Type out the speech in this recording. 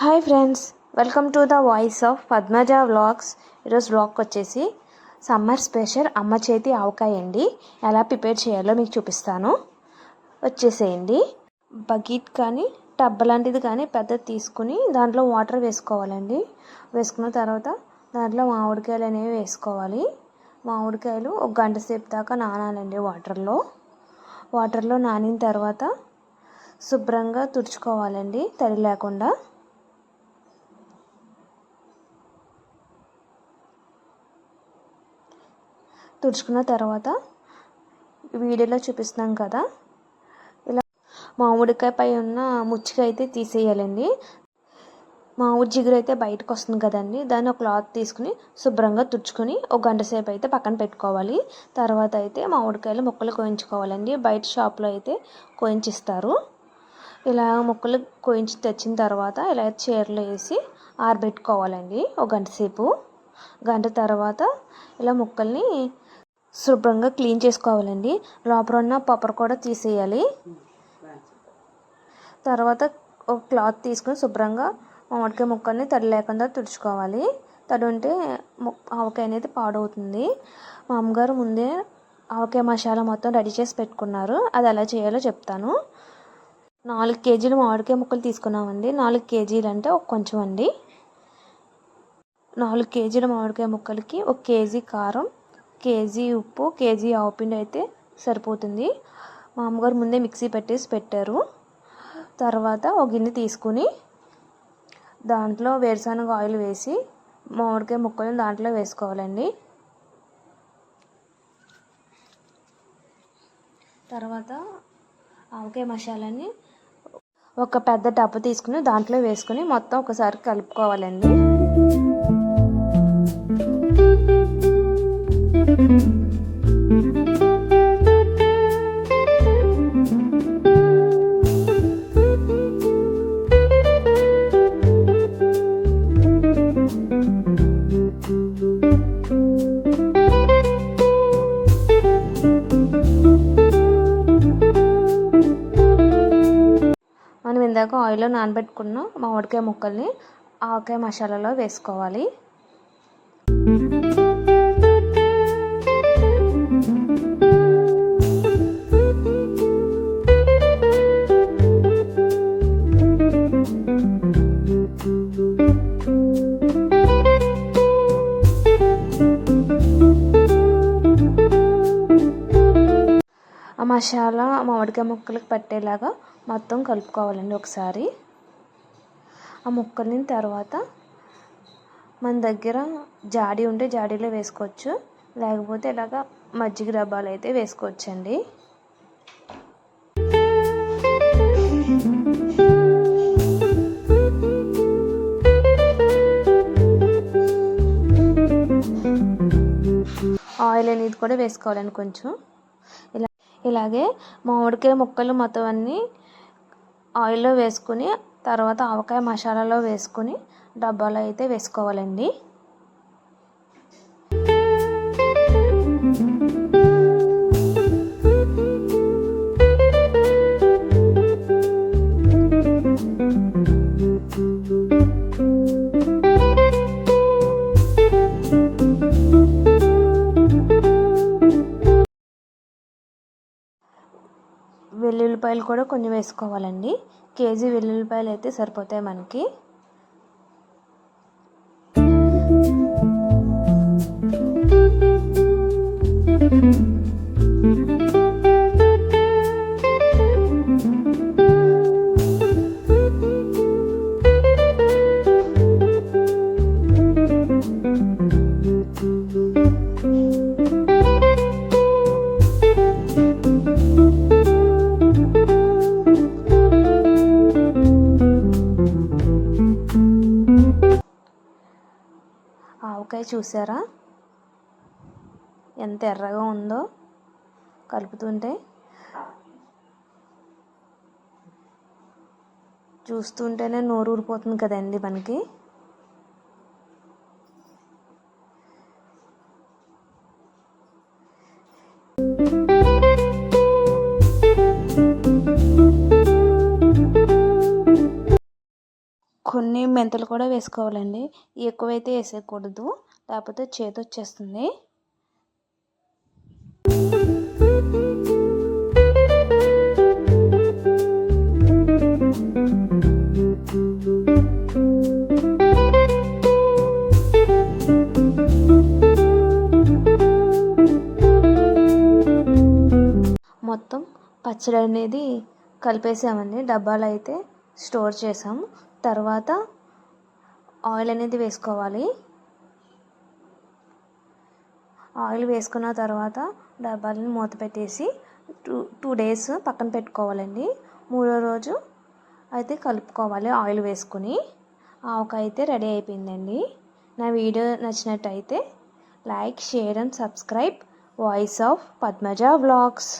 Hi friends welcome to the voice of Padmaja vlogs ఈరోజు vlog వచ్చేసి summer special అమ్మ చేతి ఆవకాయ అండి. ఎలా ప్రిపేర్ చేయాలో మీకు చూపిస్తాను. వచ్చేసేయండి. బకెట్ కానీ టబ్ లాంటిది కానీ పెద్దది తీసుకుని దాంట్లో వాటర్ వేసుకోవాలండి. వేసుకున్న తర్వాత దాంట్లో మామిడికాయలు అనేవి వేసుకోవాలి. మామిడికాయలు ఒక గంట సేపు దాకా నానాలండి వాటర్లో వాటర్లో నానిన తర్వాత శుభ్రంగా తుడుచుకోవాలండి తడి లేకుండా. తుడుచుకున్న తర్వాత వీడియోలో చూపిస్తున్నాం కదా. ఇలా మామిడికాయ పై ఉన్న ముచ్చిక అయితే తీసేయాలండి. మామిడి జిగురు అయితే బయటకు వస్తుంది కదండి. దాన్ని ఒక క్లాత్ తీసుకుని శుభ్రంగా తుడుచుకొని ఒక గంట సేపు అయితే పక్కన పెట్టుకోవాలి. తర్వాత అయితే మామిడికాయలు ముక్కలు కోయించుకోవాలండి. బయట షాప్లో అయితే కోయించిస్తారు. ఇలా ముక్కలు కోయించి తెచ్చిన తర్వాత ఇలా చీరలు వేసి ఆరబెట్టుకోవాలండి. ఒక గంట సేపు. గంట తర్వాత ఇలా ముక్కల్ని శుభ్రంగా క్లీన్ చేసుకోవాలండి. లోపల ఉన్న పప్పర్ కూడా తీసేయాలి. తర్వాత ఒక క్లాత్ తీసుకుని శుభ్రంగా మామిడికాయ ముక్కల్ని తడి లేకుండా తుడుచుకోవాలి. తడి ఉంటే ఆవకాయ అనేది పాడవుతుంది. మా అమ్మగారు ముందే ఆవకాయ మసాలా మొత్తం రెడీ చేసి పెట్టుకున్నారు. అది ఎలా చేయాలో చెప్తాను. నాలుగు కేజీలు మామిడికాయ ముక్కలు తీసుకున్నామండి. నాలుగు కేజీలు అంటే ఒక కొంచెం అండి. నాలుగు కేజీల మామిడికాయ ముక్కలకి ఒక కేజీ కారం కేజీ ఉప్పు కేజీ ఆవుపిండి అయితే సరిపోతుంది. మా అమ్మగారు ముందే మిక్సీ పెట్టేసి పెట్టారు. తర్వాత ఒక గిన్నె తీసుకుని దాంట్లో వేరుశనగ ఆయిల్ వేసి మామిడికాయ ముక్కలు దాంట్లో వేసుకోవాలండి. తర్వాత ఆవకాయ మసాలాని ఒక పెద్ద టప్పు తీసుకుని దాంట్లో వేసుకుని మొత్తం ఒకసారి కలుపుకోవాలండి. మనం ఇందాక ఆయిల్లో నానబెట్టుకున్న మామిడికాయ ముక్కల్ని ఆవకాయ మసాలాలో వేసుకోవాలి. మసాలా మామిడికాయ ముక్కలకు పట్టేలాగా మొత్తం కలుపుకోవాలండి ఒకసారి. ఆ ముక్కల్ని తర్వాత మన దగ్గర జాడీ ఉంటే జాడీలో వేసుకోవచ్చు. లేకపోతే ఇలాగ మజ్జిగ డబ్బాలు అయితే వేసుకోవచ్చండి. ఆయిల్ అనేది కూడా వేసుకోవాలండి కొంచెం. ఇలాగే మామిడికాయ ముక్కలు మొత్తం అన్నీ ఆయిల్లో వేసుకుని తర్వాత ఆవకాయ మసాలాలో వేసుకుని డబ్బాలో అయితే వేసుకోవాలండి. వెల్లుల్లిపాయలు కూడా కొన్ని వేసుకోవాలండి. కేజీ వెల్లుల్లిపాయలు అయితే సరిపోతాయి మనకి. చూసారా? ఎంత ఎర్రగా ఉందో కలుపుతుంటే. చూస్తుంటేనే నోరు ఊరిపోతుంది కదండి మనకి. కొన్ని మెంతులు కూడా వేసుకోవాలండి. ఎక్కువైతే వేసేయకూడదు. లేకపోతే చేతి వచ్చేస్తుంది మొత్తం పచ్చడి అనేది కలిపేసామండి. డబ్బాలు అయితే స్టోర్ చేసాము తర్వాత ఆయిల్ అనేది వేసుకోవాలి. ఆయిల్ వేసుకున్న తర్వాత డబ్బాలను మూత పెట్టేసి టూ టూ డేస్ పక్కన పెట్టుకోవాలండి. మూడో రోజు అయితే కలుపుకోవాలి ఆయిల్ వేసుకుని. ఆవకాయ అయితే రెడీ అయిపోయిందండి. నా వీడియో నచ్చినట్టయితే like share and subscribe. Voice of Padmaja vlogs.